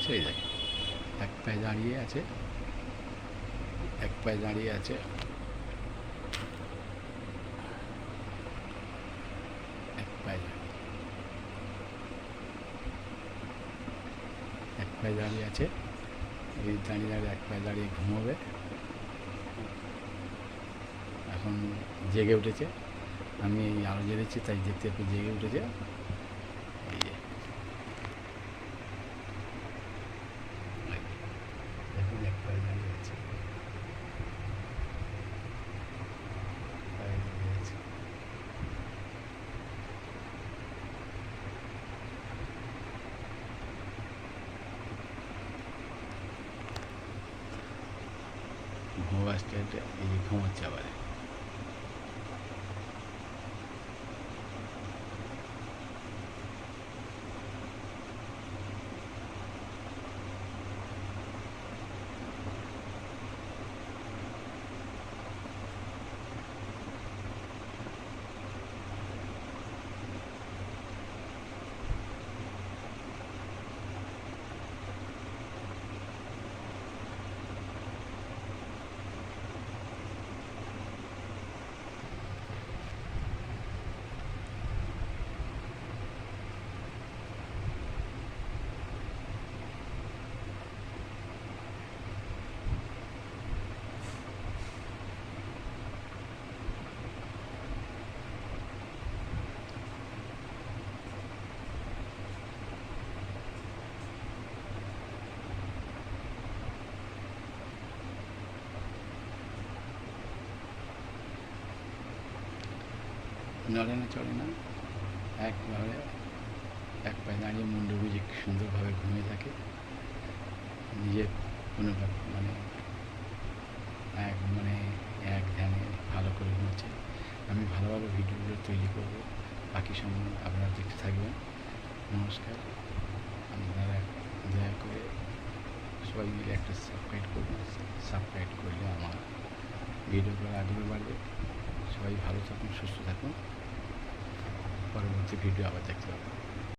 আছে, এই দেখো এক পায়ে দাঁড়িয়ে আছে, এক পায়ে দাঁড়িয়ে আছে। এক পায়ে এক পায়ে দাঁড়িয়ে আছে। এই দাঁড়িয়ে দাঁড়িয়ে এক পায়ে দাঁড়িয়ে ঘুমোবে। এখন জেগে উঠেছে। আমি আলো জ্বেলেছি তাই দেখতে একটু জেগে উঠেছে। ほんわしてて、いい気われ。নড়ে না চড়ে না একভাবে, এক পায়ে দাঁড়িয়ে মুন্ডু গুজে সুন্দরভাবে ঘুমিয়ে থাকে। নিজের কোনো মানে এক মানে এক ধ্যানে ভালো করে ঘুমোচ্ছে। আমি ভালো ভালো ভিডিওগুলো তৈরি করব। বাকি সময় আপনারা দেখতে থাকবেন। নমস্কার। আপনারা দয়া করে সবাই মিলে একটা সাবস্ক্রাইব করবেন। সাবস্ক্রাইব করলে আমার ভিডিওগুলো আগ্রহ বাড়বে। সবাই ভালো থাকুন, সুস্থ থাকুন। পরবর্তী ভিডিও আবার দেখতে পাবেন